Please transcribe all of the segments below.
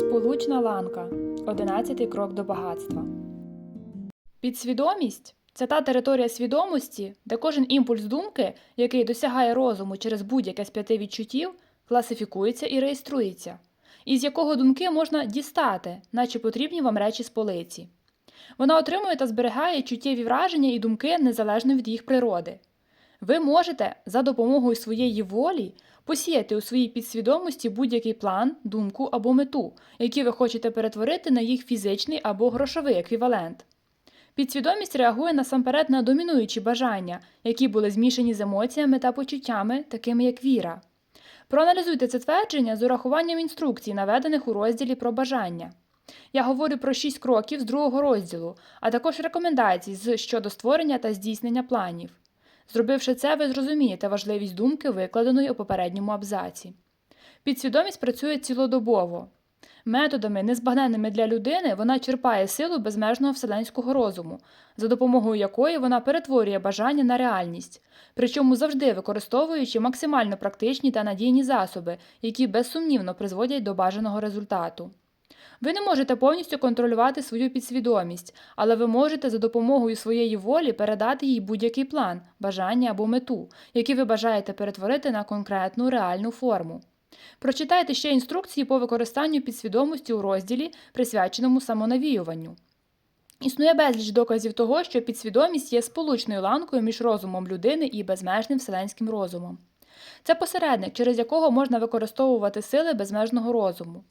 Сполучна ланка 11 крок до багатства. Підсвідомість це та територія свідомості, де кожен імпульс думки, який досягає розуму через будь-яке з п'яти відчуттів, класифікується і реєструється, із якого думки можна дістати, наче потрібні вам речі з полиці. Вона отримує та зберігає чуттєві враження і думки незалежно від їх природи. Ви можете за допомогою своєї волі посіяти у своїй підсвідомості будь-який план, думку або мету, які ви хочете перетворити на їх фізичний або грошовий еквівалент. Підсвідомість реагує насамперед на домінуючі бажання, які були змішані з емоціями та почуттями, такими як віра. Проаналізуйте це твердження з урахуванням інструкцій, наведених у розділі про бажання. Я говорю про шість кроків з другого розділу, а також рекомендацій з щодо створення та здійснення планів. Зробивши це, ви зрозумієте важливість думки, викладеної у попередньому абзаці. Підсвідомість працює цілодобово. Методами, незбагненними для людини, вона черпає силу безмежного вселенського розуму, за допомогою якої вона перетворює бажання на реальність, причому завжди використовуючи максимально практичні та надійні засоби, які безсумнівно призводять до бажаного результату. Ви не можете повністю контролювати свою підсвідомість, але ви можете за допомогою своєї волі передати їй будь-який план, бажання або мету, які ви бажаєте перетворити на конкретну реальну форму. Прочитайте ще інструкції по використанню підсвідомості у розділі, присвяченому самонавіюванню. Існує безліч доказів того, що підсвідомість є сполучною ланкою між розумом людини і безмежним вселенським розумом. Це посередник, через якого можна використовувати сили безмежного розуму.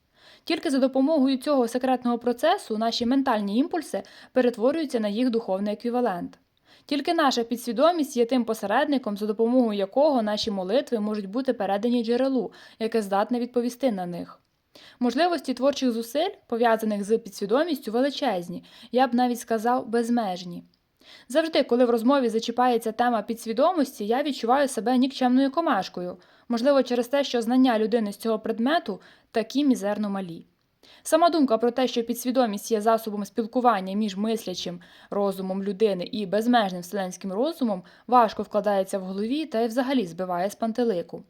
Тільки за допомогою цього секретного процесу наші ментальні імпульси перетворюються на їх духовний еквівалент. Тільки наша підсвідомість є тим посередником, за допомогою якого наші молитви можуть бути передані джерелу, яке здатне відповісти на них. Можливості творчих зусиль, пов'язаних з підсвідомістю, величезні, я б навіть сказав, безмежні. Завжди, коли в розмові зачіпається тема підсвідомості, я відчуваю себе нікчемною комашкою, можливо, через те, що знання людини з цього предмету такі мізерно малі. Сама думка про те, що підсвідомість є засобом спілкування між мислячим розумом людини і безмежним вселенським розумом, важко вкладається в голові та й взагалі збиває з пантелику.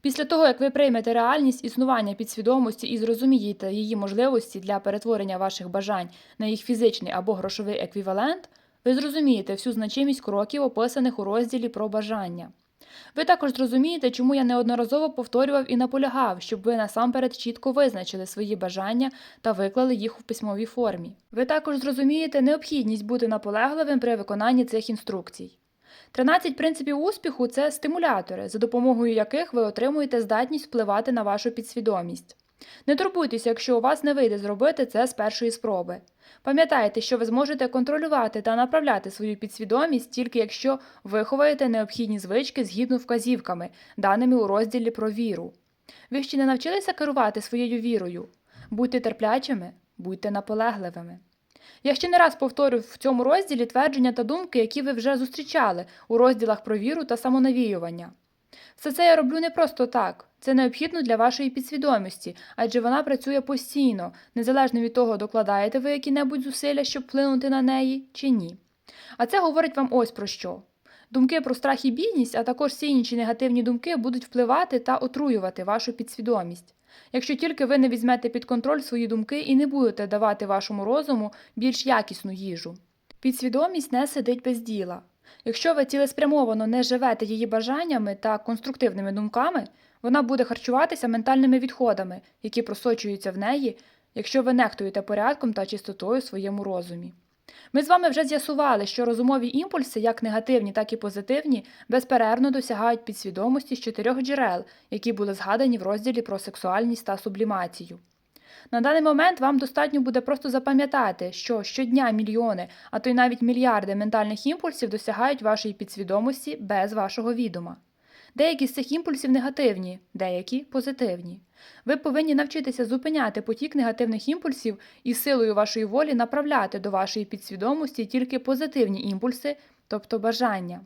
Після того, як ви приймете реальність існування підсвідомості і зрозумієте її можливості для перетворення ваших бажань на їх фізичний або грошовий еквівалент, ви зрозумієте всю значимість кроків, описаних у розділі про бажання. Ви також зрозумієте, чому я неодноразово повторював і наполягав, щоб ви насамперед чітко визначили свої бажання та виклали їх у письмовій формі. Ви також зрозумієте необхідність бути наполегливим при виконанні цих інструкцій. 13 принципів успіху це стимулятори, за допомогою яких ви отримуєте здатність впливати на вашу підсвідомість. Не турбуйтеся, якщо у вас не вийде зробити це з першої спроби. Пам'ятайте, що ви зможете контролювати та направляти свою підсвідомість тільки якщо виховаєте необхідні звички згідно вказівками, даними у розділі про віру. Ви ще не навчилися керувати своєю вірою. Будьте терплячими, будьте наполегливими. Я ще не раз повторю в цьому розділі твердження та думки, які ви вже зустрічали у розділах про віру та самонавіювання. Все це я роблю не просто так, це необхідно для вашої підсвідомості, адже вона працює постійно, незалежно від того, докладаєте ви які-небудь зусилля, щоб вплинути на неї, чи ні. А це говорить вам ось про що. Думки про страх і бідність, а також всі інші негативні думки будуть впливати та отруювати вашу підсвідомість. Якщо тільки ви не візьмете під контроль свої думки і не будете давати вашому розуму більш якісну їжу. Підсвідомість не сидить без діла. Якщо ви цілеспрямовано не живете її бажаннями та конструктивними думками, вона буде харчуватися ментальними відходами, які просочуються в неї, якщо ви нехтуєте порядком та чистотою в своєму розумі. Ми з вами вже з'ясували, що розумові імпульси, як негативні, так і позитивні, безперервно досягають підсвідомості з чотирьох джерел, які були згадані в розділі про сексуальність та сублімацію. На даний момент вам достатньо буде просто запам'ятати, що щодня мільйони, а то й навіть мільярди ментальних імпульсів досягають вашої підсвідомості без вашого відома. Деякі з цих імпульсів негативні, деякі позитивні. Ви повинні навчитися зупиняти потік негативних імпульсів і силою вашої волі направляти до вашої підсвідомості тільки позитивні імпульси, тобто бажання.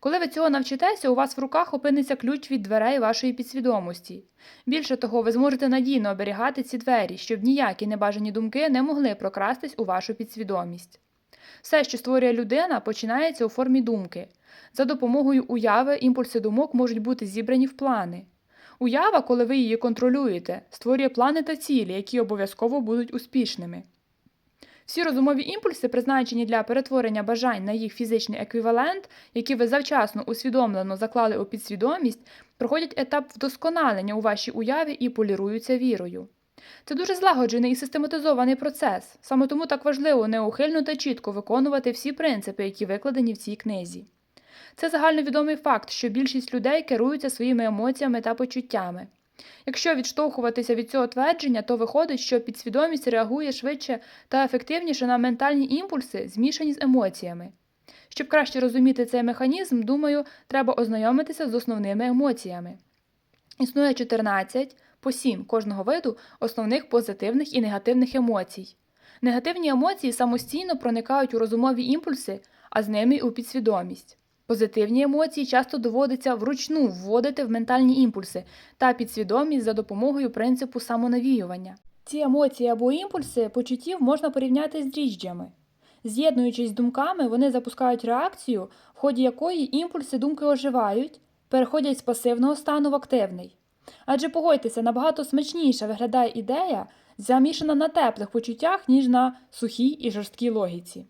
Коли ви цього навчитеся, у вас в руках опиниться ключ від дверей вашої підсвідомості. Більше того, ви зможете надійно оберігати ці двері, щоб ніякі небажані думки не могли прокрастись у вашу підсвідомість. Все, що створює людина, починається у формі думки. За допомогою уяви імпульси думок можуть бути зібрані в плани. Уява, коли ви її контролюєте, створює плани та цілі, які обов'язково будуть успішними. Всі розумові імпульси, призначені для перетворення бажань на їх фізичний еквівалент, які ви завчасно усвідомлено заклали у підсвідомість, проходять етап вдосконалення у вашій уяві і поліруються вірою. Це дуже злагоджений і систематизований процес, саме тому так важливо неухильно та чітко виконувати всі принципи, які викладені в цій книзі. Це загальновідомий факт, що більшість людей керуються своїми емоціями та почуттями. Якщо відштовхуватися від цього твердження, то виходить, що підсвідомість реагує швидше та ефективніше на ментальні імпульси, змішані з емоціями. Щоб краще розуміти цей механізм, думаю, треба ознайомитися з основними емоціями. Існує 14 по 7 кожного виду основних позитивних і негативних емоцій. Негативні емоції самостійно проникають у розумові імпульси, а з ними й у підсвідомість. Позитивні емоції часто доводиться вручну вводити в ментальні імпульси та підсвідомість за допомогою принципу самонавіювання. Ці емоції або імпульси почуттів можна порівняти з дріжджами. З'єднуючись з думками, вони запускають реакцію, в ході якої імпульси думки оживають, переходять з пасивного стану в активний. Адже погодьтеся, набагато смачніше виглядає ідея, замішана на теплих почуттях, ніж на сухій і жорсткій логіці.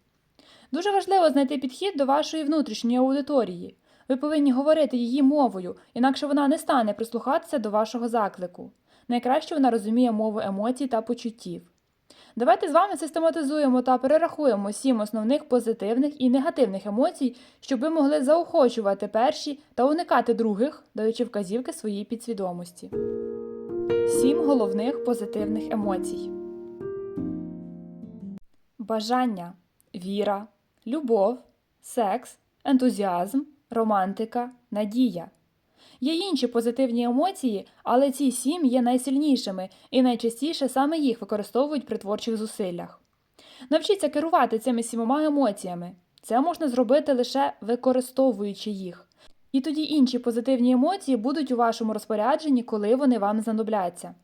Дуже важливо знайти підхід до вашої внутрішньої аудиторії. Ви повинні говорити її мовою, інакше вона не стане прислухатися до вашого заклику. Найкраще вона розуміє мову емоцій та почуттів. Давайте з вами систематизуємо та перерахуємо сім основних позитивних і негативних емоцій, щоб ви могли заохочувати перші та уникати других, даючи вказівки своїй підсвідомості. Сім головних позитивних емоцій: бажання, віра, любов, секс, ентузіазм, романтика, надія. Є інші позитивні емоції, але ці сім є найсильнішими і найчастіше саме їх використовують при творчих зусиллях. Навчіться керувати цими сімома емоціями. Це можна зробити лише використовуючи їх. І тоді інші позитивні емоції будуть у вашому розпорядженні, коли вони вам знадобляться.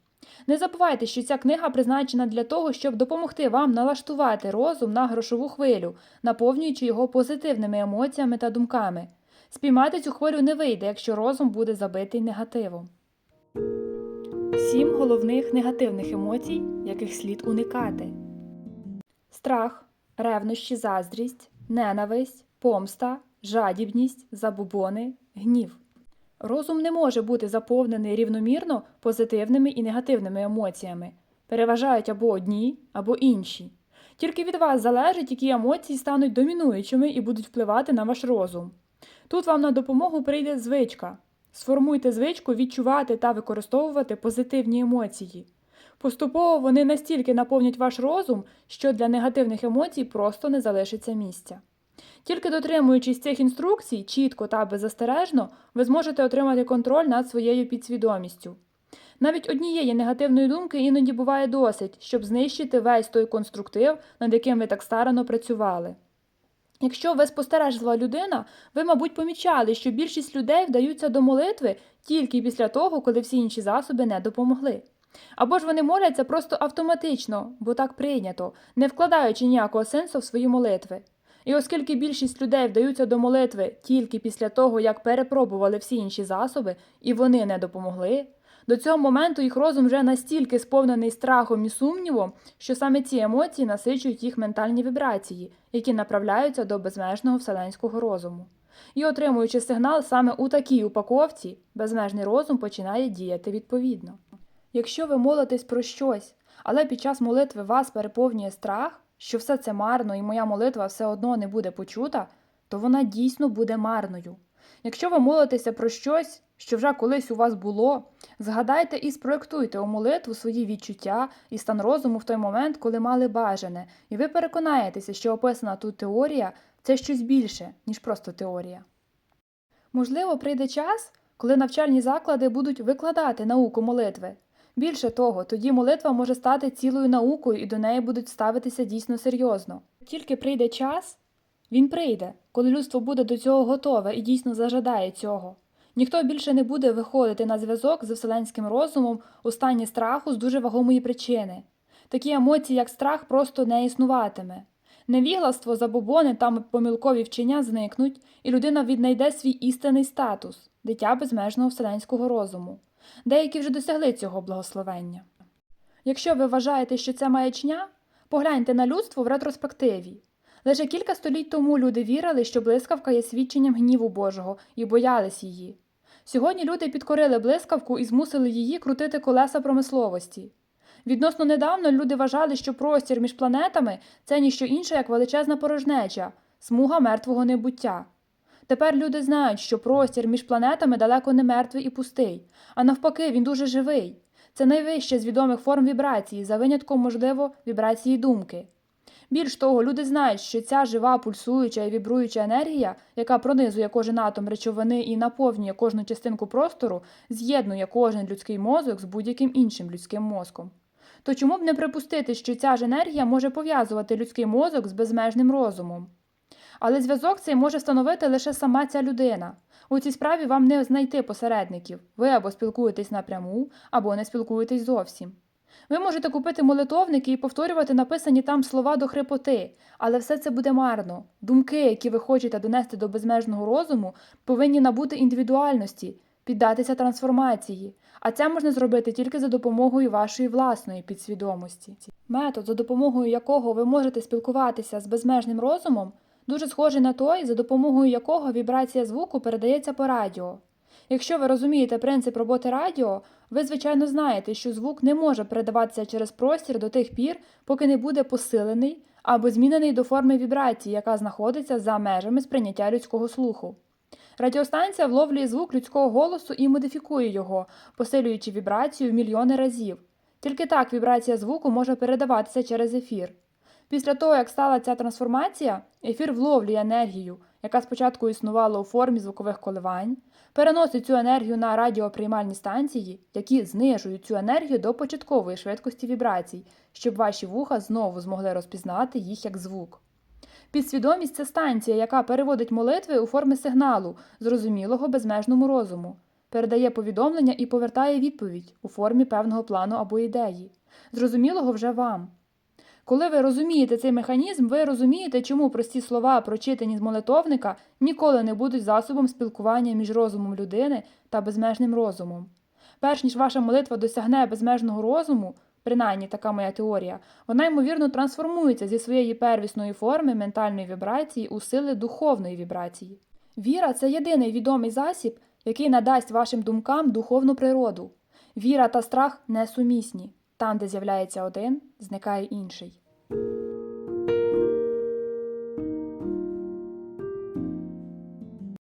Не забувайте, що ця книга призначена для того, щоб допомогти вам налаштувати розум на грошову хвилю, наповнюючи його позитивними емоціями та думками. Спіймати цю хвилю не вийде, якщо розум буде забитий негативом. Сім головних негативних емоцій, яких слід уникати: страх, ревнощі, заздрість, ненависть, помста, жадібність, забубони, гнів. Розум не може бути заповнений рівномірно позитивними і негативними емоціями. Переважають або одні, або інші. Тільки від вас залежить, які емоції стануть домінуючими і будуть впливати на ваш розум. Тут вам на допомогу прийде звичка. Сформуйте звичку відчувати та використовувати позитивні емоції. Поступово вони настільки наповнять ваш розум, що для негативних емоцій просто не залишиться місця. Тільки дотримуючись цих інструкцій, чітко та беззастережно, ви зможете отримати контроль над своєю підсвідомістю. Навіть однієї негативної думки іноді буває досить, щоб знищити весь той конструктив, над яким ви так старано працювали. Якщо ви спостережлива людина, ви, мабуть, помічали, що більшість людей вдаються до молитви тільки після того, коли всі інші засоби не допомогли. Або ж вони моляться просто автоматично, бо так прийнято, не вкладаючи ніякого сенсу в свої молитви. І оскільки більшість людей вдаються до молитви тільки після того, як перепробували всі інші засоби, і вони не допомогли, до цього моменту їх розум вже настільки сповнений страхом і сумнівом, що саме ці емоції насичують їх ментальні вібрації, які направляються до безмежного вселенського розуму. І отримуючи сигнал саме у такій упаковці, безмежний розум починає діяти відповідно. Якщо ви молитесь про щось, але під час молитви вас переповнює страх, що все це марно і моя молитва все одно не буде почута, то вона дійсно буде марною. Якщо ви молитеся про щось, що вже колись у вас було, згадайте і спроектуйте у молитву свої відчуття і стан розуму в той момент, коли мали бажане, і ви переконаєтеся, що описана тут теорія це щось більше, ніж просто теорія. Можливо, прийде час, коли навчальні заклади будуть викладати науку молитви. Більше того, тоді молитва може стати цілою наукою і до неї будуть ставитися дійсно серйозно. Тільки прийде час, він прийде, коли людство буде до цього готове і дійсно зажадає цього. Ніхто більше не буде виходити на зв'язок з вселенським розумом у стані страху з дуже вагомої причини. Такі емоції, як страх, просто не існуватиме. Невігластво, забобони та помилкові вчення зникнуть, і людина віднайде свій істинний статус дитя безмежного вселенського розуму. Деякі вже досягли цього благословення. Якщо ви вважаєте, що це маячня, погляньте на людство в ретроспективі. Лише кілька століть тому люди вірили, що блискавка є свідченням гніву Божого і боялись її. Сьогодні люди підкорили блискавку і змусили її крутити колеса промисловості. Відносно недавно люди вважали, що простір між планетами це ніщо інше, як величезна порожнеча, смуга мертвого небуття. Тепер люди знають, що простір між планетами далеко не мертвий і пустий, а навпаки, він дуже живий. Це найвища з відомих форм вібрації, за винятком, можливо, вібрації думки. Більш того, люди знають, що ця жива, пульсуюча і вібруюча енергія, яка пронизує кожен атом речовини і наповнює кожну частинку простору, з'єднує кожен людський мозок з будь-яким іншим людським мозком. То чому б не припустити, що ця ж енергія може пов'язувати людський мозок з безмежним розумом? Але зв'язок цей може встановити лише сама ця людина. У цій справі вам не знайти посередників. Ви або спілкуєтесь напряму, або не спілкуєтесь зовсім. Ви можете купити молитовники і повторювати написані там слова до хрипоти, але все це буде марно. Думки, які ви хочете донести до безмежного розуму, повинні набути індивідуальності, піддатися трансформації. А це можна зробити тільки за допомогою вашої власної підсвідомості. Метод, за допомогою якого ви можете спілкуватися з безмежним розумом, дуже схожий на той, за допомогою якого вібрація звуку передається по радіо. Якщо ви розумієте принцип роботи радіо, ви, звичайно, знаєте, що звук не може передаватися через простір до тих пір, поки не буде посилений або змінений до форми вібрації, яка знаходиться за межами сприйняття людського слуху. Радіостанція вловлює звук людського голосу і модифікує його, посилюючи вібрацію в мільйони разів. Тільки так вібрація звуку може передаватися через ефір. Після того, як стала ця трансформація, ефір вловлює енергію, яка спочатку існувала у формі звукових коливань, переносить цю енергію на радіоприймальні станції, які знижують цю енергію до початкової швидкості вібрацій, щоб ваші вуха знову змогли розпізнати їх як звук. Підсвідомість це станція, яка переводить молитви у форми сигналу, зрозумілого безмежному розуму, передає повідомлення і повертає відповідь у формі певного плану або ідеї, зрозумілого вже вам. Коли ви розумієте цей механізм, ви розумієте, чому прості слова, прочитані з молитовника, ніколи не будуть засобом спілкування між розумом людини та безмежним розумом. Перш ніж ваша молитва досягне безмежного розуму, принаймні така моя теорія, вона ймовірно трансформується зі своєї первісної форми ментальної вібрації у сили духовної вібрації. Віра це єдиний відомий засіб, який надасть вашим думкам духовну природу. Віра та страх несумісні. Там, де з'являється один, зникає інший.